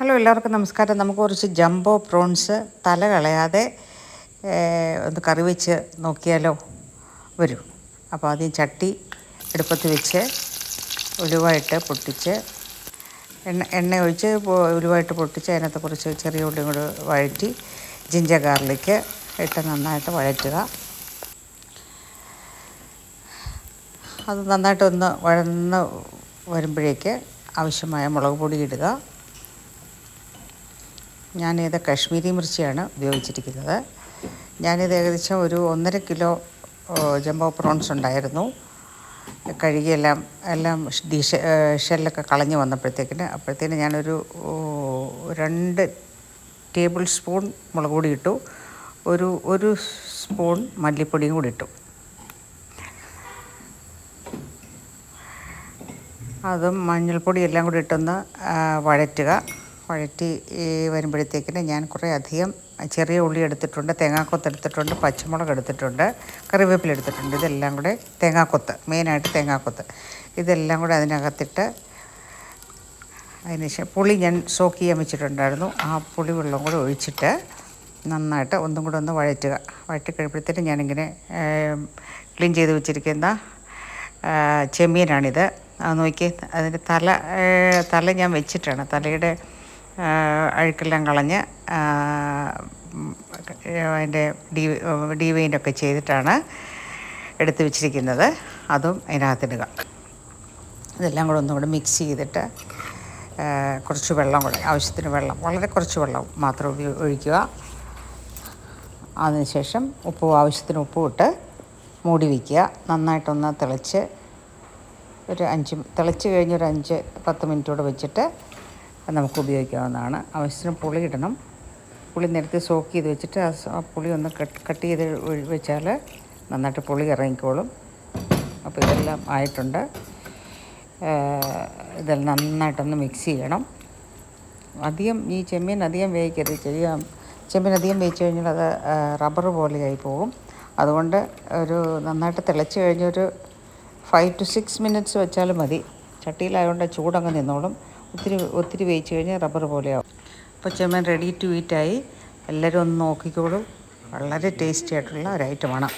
Hello എല്ലാവർക്കും നമസ്കാരം. നമുക്ക് കുറച്ച് ജംബോ പ്രോൺസ് തല കളയാതെ ഒന്ന് കറി വെച്ച് നോക്കിയാലോ? വരൂ. അപ്പോൾ ആദ്യം ചട്ടി എടുപ്പത്ത് വെച്ച് ഉലുവായിട്ട് പൊട്ടിച്ച് എണ്ണ എണ്ണ ഒഴിച്ച് ഉലുവായിട്ട് പൊട്ടിച്ച് അതിനകത്ത് കുറച്ച് ചെറിയ ഉള്ളിയും കൂടെ വഴറ്റി ജിഞ്ചർ ഗാർലിക്ക് ഇട്ട് നന്നായിട്ട് വഴറ്റുക. അത് നന്നായിട്ടൊന്ന് വഴന്ന് വരുമ്പോഴേക്ക് ആവശ്യമായ മുളക് പൊടി ഇടുക. ഞാനിത് കാശ്മീരി മിർച്ചിയാണ് ഉപയോഗിച്ചിരിക്കുന്നത്. ഞാനിത് ഏകദേശം ഒരു ഒന്നര കിലോ ജംബോ പ്രോൺസ് ഉണ്ടായിരുന്നു. കഴുകിയെല്ലാം എല്ലാം ഡിഷ് ഷെല്ലൊക്കെ കളഞ്ഞു വന്നപ്പോഴത്തേക്കിന് അപ്പോഴത്തേന് ഞാനൊരു രണ്ട് ടേബിൾ സ്പൂൺ മുളക് പൊടി ഇട്ടു. ഒരു ഒരു സ്പൂൺ മല്ലിപ്പൊടിയും കൂടി ഇട്ടു. അതും മഞ്ഞൾപ്പൊടി എല്ലാം കൂടി ഇട്ടൊന്ന് വഴറ്റുക. വഴറ്റി വരുമ്പോഴത്തേക്കിന് ഞാൻ കുറേ അധികം ചെറിയ ഉള്ളി എടുത്തിട്ടുണ്ട് തേങ്ങാക്കൊത്ത് എടുത്തിട്ടുണ്ട് പച്ചമുളക് എടുത്തിട്ടുണ്ട് കറിവേപ്പില എടുത്തിട്ടുണ്ട്. ഇതെല്ലാം കൂടെ തേങ്ങാക്കൊത്ത് മെയിനായിട്ട് തേങ്ങാക്കൊത്ത്. ഇതെല്ലാം കൂടെ അതിനകത്തിട്ട് അതിന് ശേഷം പുളി ഞാൻ സോക്ക് ചെയ്യാൻ വെച്ചിട്ടുണ്ടായിരുന്നു. ആ പുളി വെള്ളം കൂടെ ഒഴിച്ചിട്ട് നന്നായിട്ട് ഒന്നും കൂടെ ഒന്ന് വഴറ്റുക. വഴറ്റി കഴിയുമ്പോഴത്തേനും ഞാനിങ്ങനെ ക്ലീൻ ചെയ്ത് വെച്ചിരിക്കുന്ന ചെമ്മീനാണിത്. നോക്കി അതിന്റെ തല തല ഞാൻ വെച്ചിട്ടാണ്. തലയുടെ അഴുക്കെല്ലാം കളഞ്ഞ് അതിന്റെ ഡി ഡീവെയിനൊക്കെ ചെയ്തിട്ടാണ് എടുത്തു വെച്ചിരിക്കുന്നത്. അതും അതിനകത്തിടുക. ഇതെല്ലാം കൂടെ ഒന്നും കൂടെ മിക്സ് ചെയ്തിട്ട് കുറച്ച് വെള്ളം കൂടെ ആവശ്യത്തിന് വെള്ളം വളരെ കുറച്ച് വെള്ളം മാത്രം ഒഴിക്കുക. അതിനുശേഷം ഉപ്പ് ആവശ്യത്തിന് ഉപ്പ് ഇട്ട് മൂടി വയ്ക്കുക നന്നായിട്ടൊന്ന് തിളച്ച് ഒരു അഞ്ച് തിളച്ച് കഴിഞ്ഞ് ഒരു അഞ്ച് പത്ത് മിനിറ്റോടെ വെച്ചിട്ട് നമുക്ക് ഉപയോഗിക്കാവുന്നതാണ് ആവശ്യത്തിന് പുളി ഇടണം. പുളി നേരത്തെ സോക്ക് ചെയ്ത് വെച്ചിട്ട് ആ പുളി ഒന്ന് കട്ട് ചെയ്ത് വെച്ചാൽ നന്നായിട്ട് പുളി ഇറങ്ങിക്കോളും. അപ്പോൾ ഇതെല്ലാം ആയിട്ടുണ്ട്. ഇതെല്ലാം നന്നായിട്ടൊന്ന് മിക്സ് ചെയ്യണം. അധികം ഈ ചെമ്മീൻ അധികം വേവിക്കരുത്. ചെറിയ ചെമ്മീൻ അധികം വേവിച്ച് കഴിഞ്ഞാൽ അത് റബ്ബർ പോലെയായി പോകും. അതുകൊണ്ട് ഒരു നന്നായിട്ട് തിളച്ച് കഴിഞ്ഞൊരു ഫൈവ് ടു സിക്സ് മിനിറ്റ്സ് വെച്ചാലും മതി. ചട്ടിയിലായതുകൊണ്ട് ചൂടങ്ങ് നിന്നോളും. ഒത്തിരി ഒത്തിരി വേവിച്ച് കഴിഞ്ഞാൽ റബ്ബർ പോലെയാവും. അപ്പോൾ ചെമ്മൻ റെഡി ടു ഈറ്റായി എല്ലാവരും ഒന്ന് നോക്കിക്കോളൂ. വളരെ ടേസ്റ്റി ആയിട്ടുള്ള ഒരു ഐറ്റമാണ്